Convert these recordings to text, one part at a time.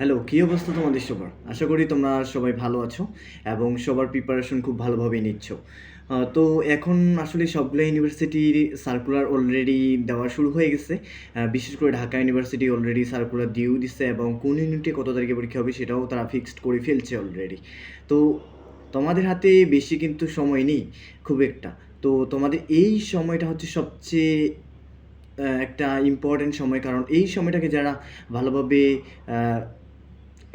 Hello কী অবস্থা তোমাদের সবার? আশা করি তোমরা সবাই ভালো আছো এবং সবার প্রিপারেশন খুব ভালোভাবেই নিচ্ছ। তো এখন আসলে সবগুলো ইউনিভার্সিটির সার্কুলার অলরেডি দেওয়া শুরু হয়ে গেছে। বিশেষ করে ঢাকা ইউনিভার্সিটি অলরেডি সার্কুলার দিয়েও দিচ্ছে এবং কোন ইউনিটে কত তারিখে পরীক্ষা হবে সেটাও তারা ফিক্সড করে ফেলছে অলরেডি তো তোমাদের হাতে বেশি কিন্তু সময় নেই, খুব একটা। তো তোমাদের এই সময়টা হচ্ছে সবচেয়ে একটা ইম্পর্ট্যান্ট সময়। কারণ এই সময়টাকে যারা ভালোভাবে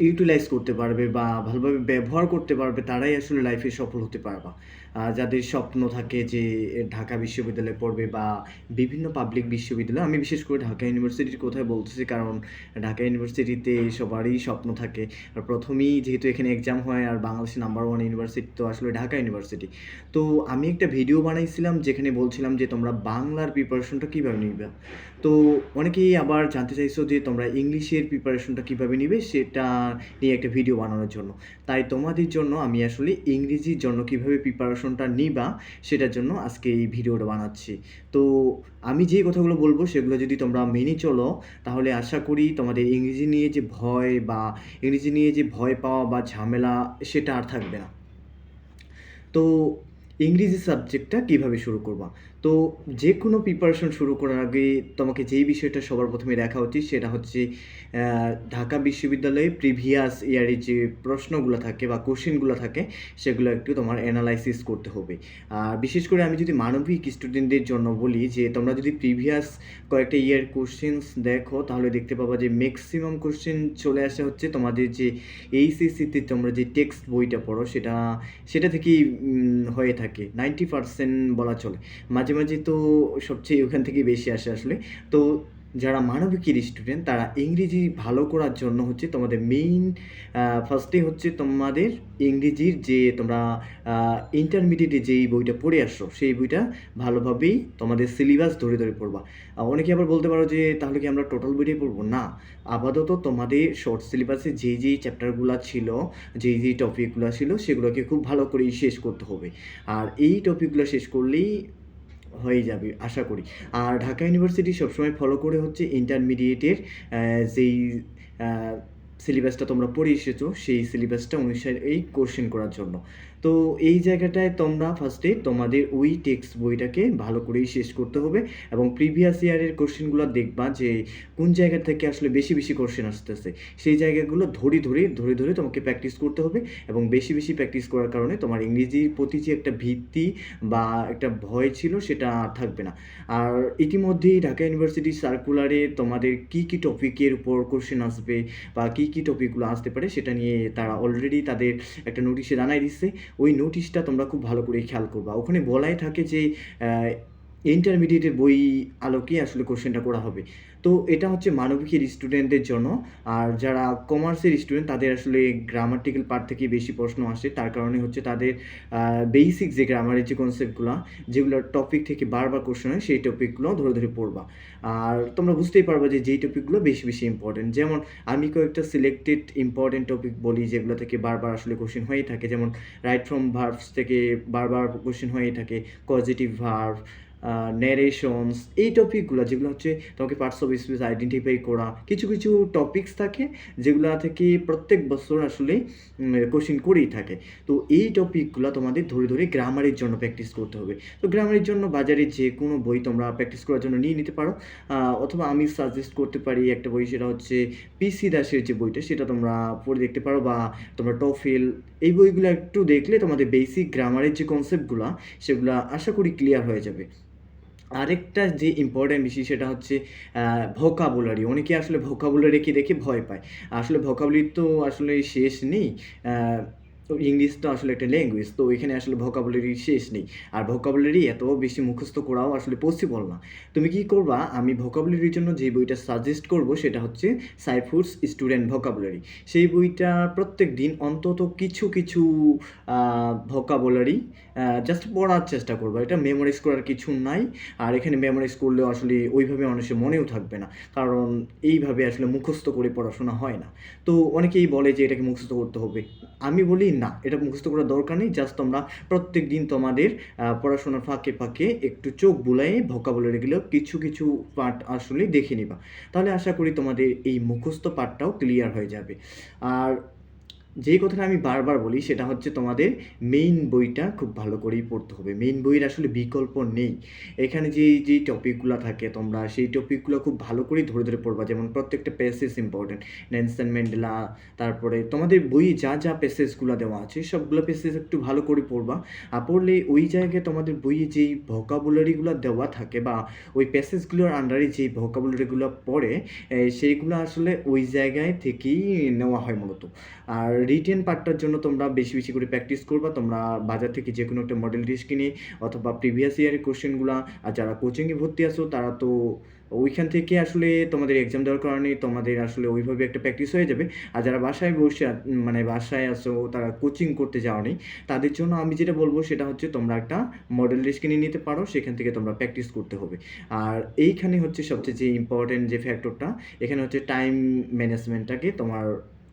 ইউটিলাইজ করতে পারবে বা ভালোভাবে ব্যবহার করতে পারবে, তারাই আসলে লাইফে সফল হতে পারবা। যাদের স্বপ্ন থাকে যে ঢাকা বিশ্ববিদ্যালয়ে পড়বে বা বিভিন্ন পাবলিক বিশ্ববিদ্যালয়, আমি বিশেষ করে ঢাকা ইউনিভার্সিটির কোথায় বলতেছি কারণ ঢাকা ইউনিভার্সিটিতে সবারই স্বপ্ন থাকে। আর প্রথমেই যেহেতু এখানে এক্সাম হয় আর বাংলাদেশের নাম্বার ওয়ান ইউনিভার্সিটি তো আসলে ঢাকা ইউনিভার্সিটি তো আমি একটা ভিডিও বানাইছিলাম যেখানে বলছিলাম যে তোমরা বাংলার প্রিপারেশনটা কীভাবে নিবে? তো অনেকেই আবার জানতে চাইছো যে তোমরা ইংলিশের প্রিপারেশনটা কীভাবে নিবে? সেটা নিয়ে একটা ভিডিও বানানোর জন্য। তাই তোমাদের জন্য আমি আসলে ইংরেজির জন্য কীভাবে প্রিপারেশনটা নিবা, সেটার জন্য আজকে এই ভিডিওটা বানাচ্ছি। তো আমি যে কথাগুলো বলব, সেগুলো যদি তোমরা মেনে চলো, তাহলে আশা করি তোমাদের ইংরেজি নিয়ে যে ভয় বা ইংরেজি নিয়ে যে ভয় পাওয়া বা ঝামেলা, সেটা আর থাকবে না। তো ইংরেজি সাবজেক্টটা কীভাবে শুরু করবা? তো যে কোনো প্রিপারেশন শুরু করার আগে তোমাকে যেই বিষয়টা সবার প্রথমে দেখা উচিত সেটা হচ্ছে ঢাকা বিশ্ববিদ্যালয়ে প্রিভিয়াস ইয়ারের যে প্রশ্নগুলো থাকে বা কোশ্চেনগুলো থাকে, সেগুলো একটু তোমার অ্যানালাইসিস করতে হবে। আর বিশেষ করে আমি যদি মানবিক স্টুডেন্টদের জন্য বলি যে, তোমরা যদি প্রিভিয়াস কয়েকটা ইয়ার কোশ্চেন্স দেখো, তাহলে দেখতে পাবা যে ম্যাক্সিমাম কোশ্চেন চলে আসে হচ্ছে তোমাদের যে এইচএসসিতে তোমরা যে টেক্সট বইটা পড়ো, সেটা সেটা থেকেই হয়ে থাকে। নাইনটি পার্সেন্ট বলা চলে। মাঝে মাঝে তো সবচেয়ে ওখান থেকে বেশি আসে আসলে। তো যারা মানবিকের স্টুডেন্ট তারা ইংরেজি ভালো করার জন্য হচ্ছে তোমাদের মেইন ফার্স্টে হচ্ছে তোমাদের ইংরেজির যে তোমরা ইন্টারমিডিয়েটে যেই বইটা পড়ে আসছো সেই বইটা ভালোভাবেই তোমাদের সিলেবাস ধরে ধরে পড়বা। অনেকে আবার বলতে পারো যে, তাহলে কি আমরা টোটাল বইটাই পড়ব? না। আপাতত তোমাদের শর্ট সিলেবাসে যেই যেই চ্যাপ্টারগুলো ছিল, যেই যেই টপিকগুলো ছিল, সেগুলোকে খুব ভালো করেই শেষ করতে হবে। আর এই টপিকগুলো শেষ করলেই হয়ে যাবে, আশা করি। আর ঢাকা ইউনিভার্সিটি সবসময় ফলো করে হচ্ছে ইন্টারমিডিয়েটের যেই সিলেবাসটা তোমরা পড়ে এসেছ, সেই সিলেবাসটা অনুসারে এই কোশ্চেন করার জন্য। তো এই জায়গাটায় তোমরা ফার্স্টে তোমাদের ওই টেক্সট বইটাকে ভালো করেই শেষ করতে হবে এবং প্রিভিয়াস ইয়ারের কোশ্চেনগুলো দেখবা যে কোন জায়গা থেকে আসলে বেশি বেশি কোশ্চেন আসতেছে। সেই জায়গাগুলো ধরে ধরে ধরে ধরে তোমাকে প্র্যাকটিস করতে হবে এবং বেশি বেশি প্র্যাকটিস করার কারণে তোমার ইংরেজির প্রতি যে একটা ভিত্তি বা একটা ভয় ছিল সেটা আর থাকবে না। আর ইতিমধ্যেই ঢাকা ইউনিভার্সিটি সার্কুলারে তোমাদের কি কি টপিকের উপর কোশ্চেন আসবে বা কি কি টপিকগুলো আসতে পারে সেটা নিয়ে তারা অলরেডি তাদের একটা নোটিশে জানাই দিচ্ছে ওই নোটিশটা তোমরা খুব ভালো করে খেয়াল করবা। ওখানে বলাই থাকে যে ইন্টারমিডিয়েটের বই আলোকে আসলে কোশ্চেনটা করা হবে। তো এটা হচ্ছে মানবিকের স্টুডেন্টদের জন্য। আর যারা কমার্সের স্টুডেন্ট তাদের আসলে গ্রামাটিক্যাল পার্ট থেকে বেশি প্রশ্ন আসে। তার কারণে হচ্ছে তাদের বেসিক যে গ্রামারের যে কনসেপ্টগুলো যেগুলো টপিক থেকে বারবার কোশ্চেন হয়, সেই টপিকগুলো ধরে ধরে পড়বা। আর তোমরা বুঝতেই পারবা যে যেই টপিকগুলো বেশি বেশি ইম্পর্টেন্ট যেমন আমি কয়েকটা সিলেক্টেড ইম্পর্টেন্ট টপিক বলি, যেগুলো থেকে বারবার আসলে কোশ্চেন হয়েই থাকে। যেমন রাইট ফ্রম ভার্ভস থেকে বারবার কোশ্চেন হয়েই থাকে। পজিটিভ ভার্ব ন্যারেশনস এই টপিকগুলো যেগুলো হচ্ছে তোমাকে পার্টস অফ স্পিচ আইডেন্টিফাই করা, কিছু কিছু টপিকস থাকে যেগুলো থেকে প্রত্যেক বছর আসলে কোশ্চিন করেই থাকে। তো এই টপিকগুলো তোমাদের ধরে ধরে গ্রামারের জন্য প্র্যাকটিস করতে হবে। তো গ্রামারের জন্য বাজারে যে কোনো বই তোমরা প্র্যাকটিস করার জন্য নিয়ে নিতে পারো। অথবা আমি সাজেস্ট করতে পারি একটা বই, সেটা হচ্ছে পিসি দাসের যে বইটা, সেটা তোমরা পড়ে দেখতে পারো বা তোমরা টফেল এই বইগুলো একটু দেখলে তোমাদের বেসিক গ্রামারের যে কনসেপ্টগুলো সেগুলো আশা করি ক্লিয়ার হয়ে যাবে। আরেকটা যে ইম্পর্ট্যান্ট বিষয় সেটা হচ্ছে ভোকাবুলারি অনেকে আসলে ভোকাবুলারিকে দেখে ভয় পায়। আসলে ভোকাবুলারি তো আসলে শেষ নেই। তো ইংলিশ তো আসলে একটা ল্যাঙ্গুয়েজ তো এখানে আসলে ভোকাবুলারি শেষ নেই। আর ভোকাবুলারি এত বেশি মুখস্থ করাও আসলে পসিবল না। তুমি কি করবা? আমি ভোকাবুলারির জন্য যে বইটা সাজেস্ট করব, সেটা হচ্ছে সাইফুডস স্টুডেন্ট ভোকাবুলারি সেই বইটা প্রত্যেক দিন অন্তত কিছু কিছু ভোকাবুলারি জাস্ট পড়ার চেষ্টা করব। এটা মেমোরাইজ করার কিছু নাই। আর এখানে মেমোরাইজ করলেও আসলে ওইভাবে মানুষের মনেও থাকবে না। কারণ এইভাবে আসলে মুখস্থ করে পড়াশোনা হয় না। তো অনেকেই বলে যে এটাকে মুখস্থ করতে হবে। আমি বলি না, এটা মুখস্থ করার দরকার নেই জাস্ট তোমরা প্রত্যেক দিন তোমাদের পড়াশোনার ফাঁকে ফাঁকে একটু চোখ বুলাই ভোকাবুলারিগুলো কিছু কিছু পার্ট আসলে দেখে নিবা। তাহলে আশা করি তোমাদের এই মুখস্থ পার্টটাও ক্লিয়ার হয়ে যাবে। আর যেই কথাটা আমি বারবার বলি, সেটা হচ্ছে তোমাদের মেইন বইটা খুব ভালো করেই পড়তে হবে। মেইন বইয়ের আসলে বিকল্প নেই। এখানে যে যেই টপিকগুলো থাকে তোমরা, সেই টপিকগুলো খুব ভালো করেই ধরে ধরে পড়বা। যেমন প্রত্যেকটা প্যাসেজ ইম্পর্টেন্ট নেলসন ম্যান্ডেলা তারপরে তোমাদের বইয়ে যা যা প্যাসেজগুলো দেওয়া আছে, সবগুলো প্যাসেজ একটু ভালো করে পড়বা। আর পড়লে ওই জায়গায় তোমাদের বইয়ে যেই ভোকাবুলারিগুলো দেওয়া থাকে বা ওই প্যাসেজগুলোর আন্ডারে যেই ভোকাবুলারিগুলো পড়ে সেইগুলো আসলে ওই জায়গায় থেকেই নেওয়া হয় মূলত। আর রিটেন পার্টটার জন্য তোমরা বেশি বেশি করে প্র্যাকটিস করবা। তোমরা বাজার থেকে যে কোনো একটা মডেল টেস্ট কিনে অথবা প্রিভিয়াস ইয়ারের কোশ্চেনগুলো আর যারা কোচিংয়ে ভর্তি আছো, তারা তো ওইখান থেকে আসলে তোমাদের এক্সাম দেওয়ার কারণে তোমাদের আসলে ওইভাবে একটা প্র্যাকটিস হয়ে যাবে। আর যারা বাসায় বসে মানে বাসায় আসো তারা কোচিং করতে যাওয়া নেই তাদের জন্য আমি যেটা বলব সেটা হচ্ছে তোমরা একটা মডেল টেস্ট কিনে নিতে পারো, সেখান থেকে তোমরা প্র্যাকটিস করতে হবে। আর এইখানে হচ্ছে সবচেয়ে যে ইম্পর্টেন্ট যে ফ্যাক্টরটা এখানে হচ্ছে টাইম ম্যানেজমেন্টটাকে তোমার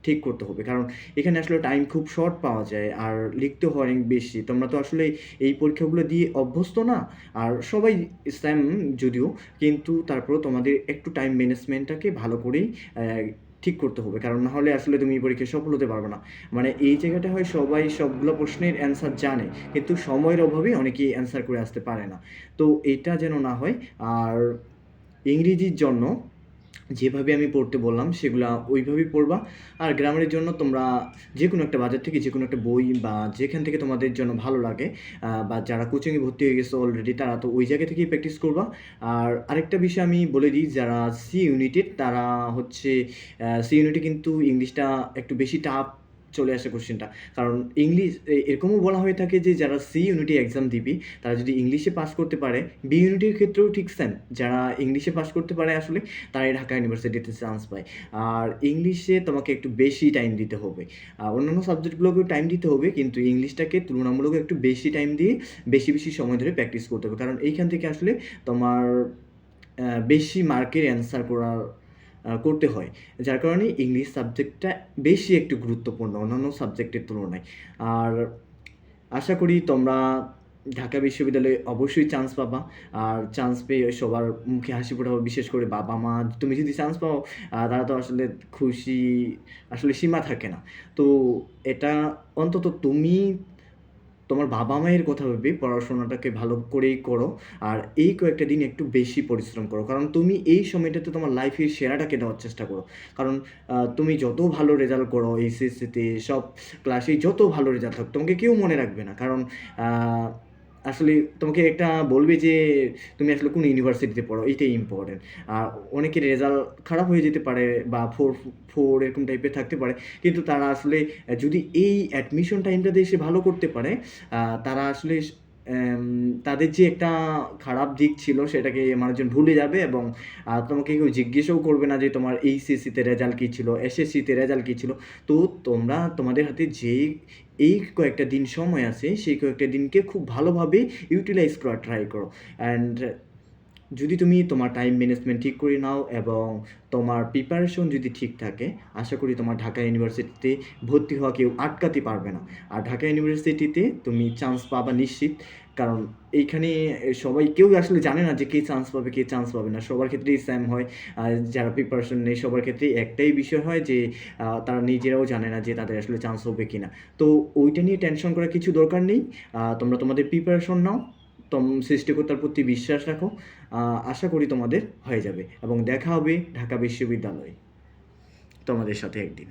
ঠিক করতে হবে। কারণ এখানে আসলে টাইম খুব শর্ট পাওয়া যায় আর লিখতে হয় অনেক বেশি। তোমরা তো আসলে এই পরীক্ষাগুলো দিয়ে অভ্যস্ত না। আর সবাই সেম যদিও, কিন্তু তারপরেও তোমাদের একটু টাইম ম্যানেজমেন্টটাকে ভালো করেই ঠিক করতে হবে। কারণ না হলে আসলে তুমি এই পরীক্ষায় সফল হতে পারবে না। মানে এই জায়গাটা হয় সবাই সবগুলো প্রশ্নের অ্যান্সার জানে, কিন্তু সময়ের অভাবে অনেকেই অ্যান্সার করে আসতে পারে না। তো এটা যেন না হয়, আর ইংরেজির জন্য যেভাবে আমি পড়তে বললাম, সেগুলো ওইভাবেই পড়বা। আর গ্রামারের জন্য তোমরা যে কোনো একটা বাজার থেকে যে কোনো একটা বই বা যেখান থেকে তোমাদের জন্য ভালো লাগে বা যারা কোচিংয়ে ভর্তি হয়ে গেছে অলরেডি তারা তো ওই জায়গা থেকেই প্র্যাকটিস করবা। আর আরেকটা বিষয় আমি বলে দিই, যারা সি ইউনিটেড তারা হচ্ছে সি ইউনিটে কিন্তু ইংলিশটা একটু বেশি টাফ চলে আসে কোশ্চেনটা কারণ ইংলিশ এরকমও বলা হয়ে থাকে যে যারা সি ইউনিটে এক্সাম দিবি, তারা যদি ইংলিশে পাস করতে পারে বি ইউনিটির ক্ষেত্রেও ঠিক সেম যারা ইংলিশে পাস করতে পারে আসলে তারাই ঢাকা ইউনিভার্সিটিতে চান্স পায়। আর ইংলিশে তোমাকে একটু বেশি টাইম দিতে হবে। অন্যান্য সাবজেক্টগুলোকেও টাইম দিতে হবে, কিন্তু ইংলিশটাকে তুলনামূলক একটু বেশি টাইম দিয়ে বেশি বেশি সময় ধরে প্র্যাকটিস করতে হবে। কারণ এইখান থেকে আসলে তোমার বেশি মার্কের অ্যান্সার করার করতে হয়। যার কারণে ইংলিশ সাবজেক্টটা বেশি একটু গুরুত্বপূর্ণ অন্যান্য সাবজেক্টের তুলনায়। আর আশা করি তোমরা ঢাকা বিশ্ববিদ্যালয়ে অবশ্যই চান্স পাবা। আর চান্স পেয়ে সবার মুখে হাসি ফোটাবো বিশেষ করে বাবা মা। তুমি যদি চান্স পাও তারা তো আসলে খুশি, আসলে সীমা থাকে না। তো এটা অন্তত তুমি তোমার বাবা মায়ের কথা ভেবে পড়াশোনাটাকে ভালো করেই করো আর এই কয়েকটা দিন একটু বেশি পরিশ্রম করো। কারণ তুমি এই সময়টাতে তোমার লাইফের সেরাটাকে দেওয়ার চেষ্টা করো। কারণ তুমি যত ভালো রেজাল্ট করো এইচএসসিতে সব ক্লাসে যত ভালো রেজাল্ট থাক তোমাকে কেউ মনে রাখবে না। কারণ আসলে তোমাকে একটা বলবে যে তুমি আসলে কোন ইউনিভার্সিটিতে পড়ো? এটাই ইম্পর্টেন্ট আর অনেকের রেজাল্ট খারাপ হয়ে যেতে পারে বা ফোর ফোর এরকম টাইপের থাকতে পারে। কিন্তু তারা আসলে যদি এই অ্যাডমিশন টাইমটাতে এসে ভালো করতে পারে তারা আসলে তাদের যে একটা খারাপ দিক ছিল সেটাকে মানুষজন ভুলে যাবে এবং তোমাকে কেউ জিজ্ঞেসও করবে না যে তোমার এইচএসসিতে রেজাল্ট কী ছিল, এসএসসিতে রেজাল্ট কী ছিল। তো তোমরা তোমাদের হাতে যেই এই কয়েকটা দিন সময় আছে, সেই কয়েকটা দিনকে খুব ভালোভাবে ইউটিলাইজ করার ট্রাই করো। অ্যান্ড যদি তুমি তোমার টাইম ম্যানেজমেন্ট ঠিক করে নাও এবং তোমার প্রিপারেশন যদি ঠিক থাকে, আশা করি তোমার ঢাকা ইউনিভার্সিটিতে ভর্তি হওয়া কেউ আটকাতে পারবে না। আর ঢাকা ইউনিভার্সিটিতে তুমি চান্স পাবা নিশ্চিত, কারণ এইখানে সবাই কেউ আসলে জানে না যে কে চান্স পাবে, কে চান্স পাবে না। সবার ক্ষেত্রেই সেম হয়। আর যারা প্রিপারেশন নেই সবার ক্ষেত্রে একটাই বিষয় হয় যে তারা নিজেরাও জানে না যে তাদের আসলে চান্স হবে কি না তো ওইটা নিয়ে টেনশন করার কিছু দরকার নেই। তোমরা তোমাদের প্রিপারেশন নাও। তোম সৃষ্টিকর্তার প্রতি বিশ্বাস রাখো। আশা করি তোমাদের হয়ে যাবে। এবং দেখা হবে ঢাকা বিশ্ববিদ্যালয়ে। তোমাদের সাথে একদিন।